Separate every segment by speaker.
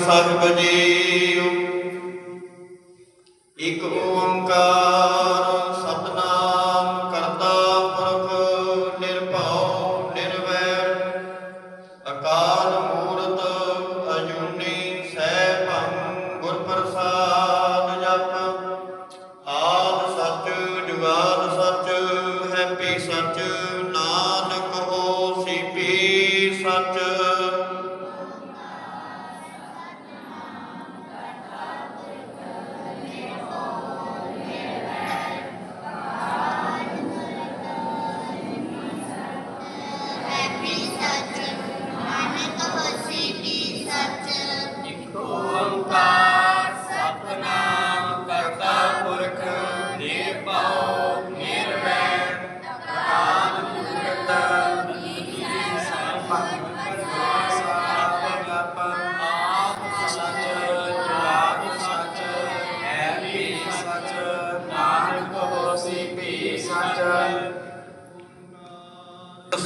Speaker 1: ਸਰਬ ਜੀਉ। ਇਕ ਓੰਕਾਰ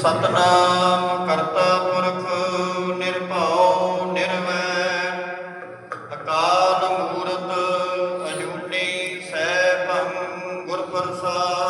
Speaker 1: ਸਤਨਾਮ ਕਰਤਾ ਪੁਰਖ ਨਿਰਭਉ ਨਿਰਵੈਰ ਅਕਾਲ ਮੂਰਤ ਅਜੂਨੀ ਸੈਭੰ ਗੁਰ ਪ੍ਰਸਾਦ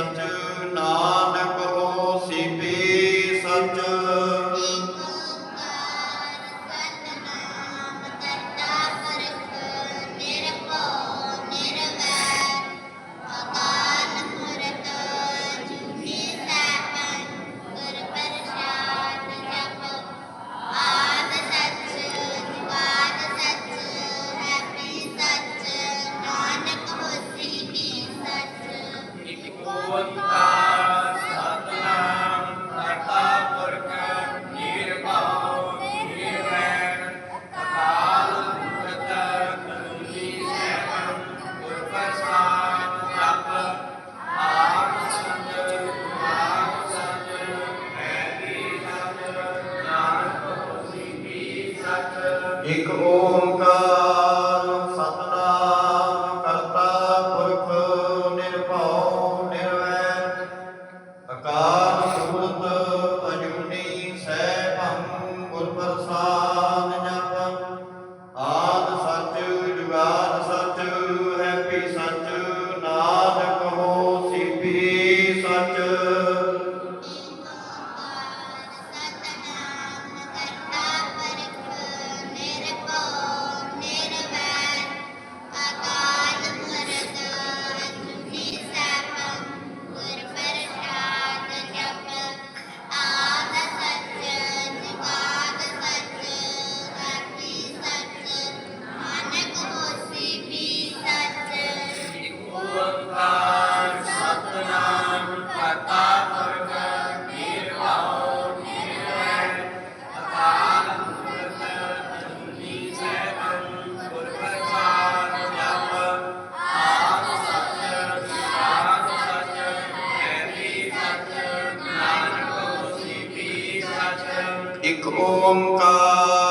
Speaker 2: unto ॐ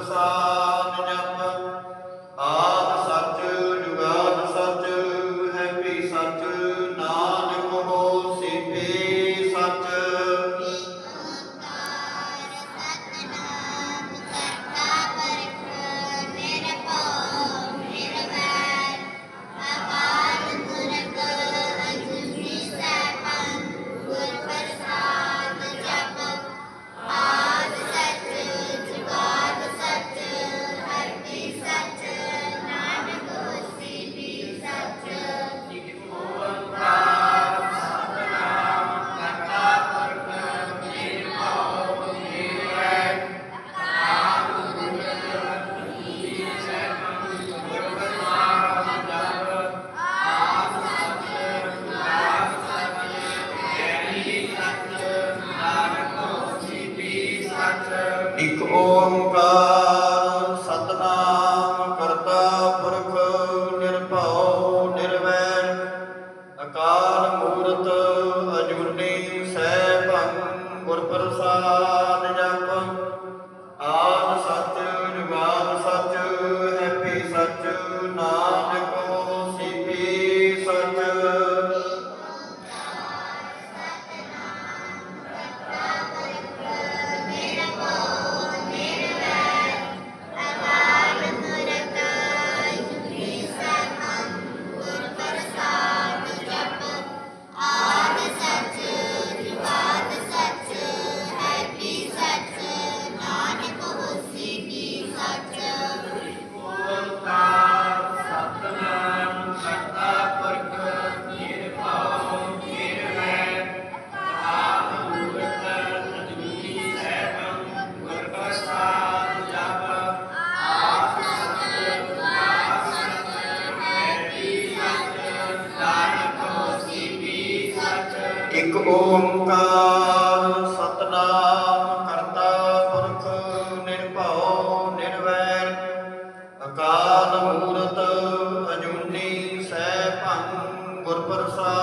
Speaker 2: ださい。
Speaker 3: ओंकार ভরসা